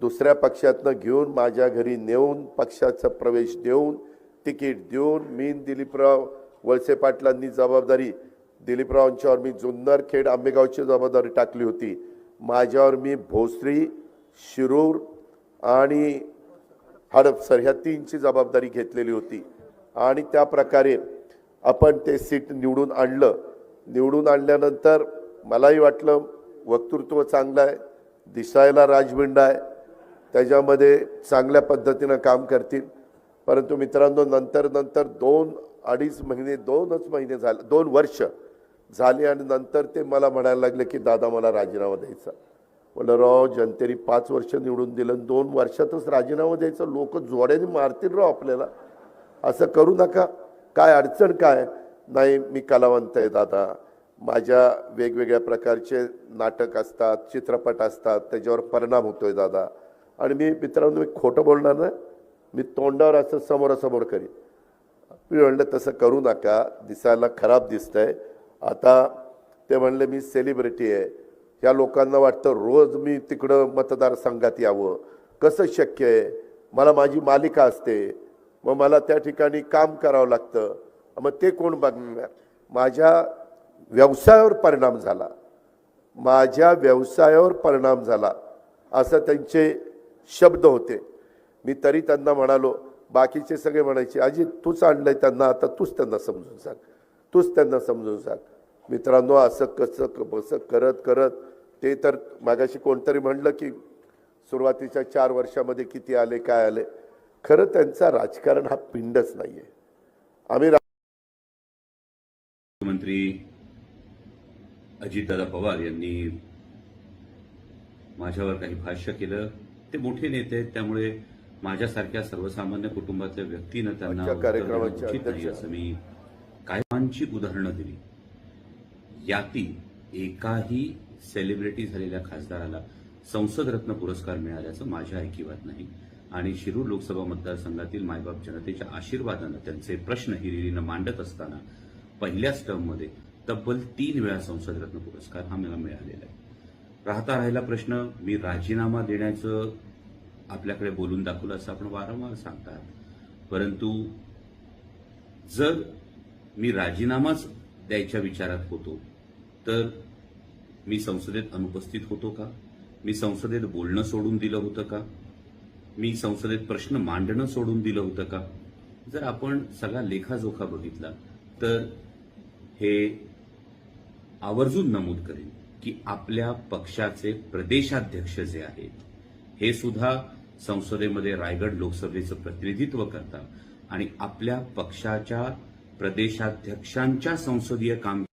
दुसऱ्या पक्षातनं घेऊन माझ्या घरी नेऊन पक्षाचा प्रवेश देऊन तिकीट देऊन मी दिलीपराव वळसे पाटलांनी जबाबदारी दिलीपरावांच्यावर मी जुन्नर खेड आंबेगावची जबाबदारी टाकली होती. माझ्यावर मी भोसरी शिरूर आणि हडपसर ह्या तीनची जबाबदारी घेतलेली होती. आणि त्या प्रकारे आपण ते सीट निवडून आणलं. निवडून आणल्यानंतर मलाही वाटलं वक्तृत्व चांगलं आहे दिसायला राजबिंड आहे. त्याच्यामध्ये चांगल्या पद्धतीनं काम करतील. परंतु मित्रांनो नंतर नंतर दोन अडीच महिने दोनच महिने झाले दोन वर्ष झाली आणि नंतर ते मला म्हणायला लागले की दादा मला राजीनामा द्यायचा. म्हणलं राव जनतेने पाच वर्ष निवडून दिलं दोन वर्षातच राजीनामा द्यायचा. लोक जोड्याने मारतील राव आपल्याला. असं करू नका. काय अडचण काय? नाही मी कलावंत आहे दादा. माझ्या वेगवेगळ्या प्रकारचे नाटक असतात चित्रपट असतात त्याच्यावर परिणाम होतोय दादा. आणि मी मित्रांनो मी खोटं बोलणार नाही. मी तोंडावर असं समोरासमोर करीन. मी म्हणलं तसं करू नका. दिसायला खराब दिसतंय. आता ते म्हणले मी सेलिब्रिटी आहे. ह्या लोकांना वाटतं रोज मी तिकडं मतदारसंघात यावं. कसं शक्य आहे? मला माझी मालिका असते. मग मला त्या ठिकाणी काम करावं लागतं. मग ते कोण बघणार? माझ्या व्यवसायावर परिणाम झाला. माझ्या व्यवसायावर परिणाम झाला. असं त्यांचे शब्द होते. मी तरी त्यांना म्हणालो बाकीचे सगळे म्हणायचे अजित तूच आणलंय त्यांना आता तूच त्यांना समजून सांग. तूच त्यांना समजून सांग. मित्रांनो असं कसं क- बसं करत करत ते तर मागाशी कोणतरी म्हणलं की सुरुवातीच्या चार वर्षामध्ये किती आले काय आले. खरं त्यांचा राजकारण हा पिंडच नाही आहे आम्ही मुख्यमंत्री अजितदादा पवार यांनी माझ्यावर काही भाष्य केलं. ते मोठे नेते आहेत त्यामुळे माझ्यासारख्या सर्वसामान्य कुटुंबातल्या व्यक्तीनं त्यांना उचित नाही. असं मी कायमांची उदाहरणं दिली याती एकाही सेलिब्रिटी झालेल्या खासदाराला संसद रत्न पुरस्कार मिळाल्याचं माझ्या ऐकिवात नाही आणि शिरूर लोकसभा मतदारसंघातील मायबाप जनतेच्या आशीर्वादानं त्यांचे प्रश्न हिरिरीनं मांडत असताना पहिल्याच टर्ममध्ये तब्बल तीन वेळा संसद रत्न पुरस्कार हा मला मिळालेला आहे राहता राहिला प्रश्न मी राजीनामा देण्याचं आपल्याकडे बोलून दाखवलं असं आपण वारंवार सांगतात. परंतु जर मी राजीनामाच द्यायच्या विचारात होतो तर मी संसदेत अनुपस्थित होतो का? मी संसदेत बोलणं सोडून दिलं होतं का? मी संसदेत प्रश्न मांडणं सोडून दिलं होतं का? जर आपण सगळा लेखाजोखा बघितला तर हे आवर्जून नमूद करेन. की आपल्या पक्षाचे प्रदेशाध्यक्ष जे आहेत हे सुद्धा संसदेमध्ये रायगड लोकसभेचं प्रतिनिधित्व करतात. आणि आपल्या पक्षाच्या प्रदेशाध्यक्षांच्या संसदीय काम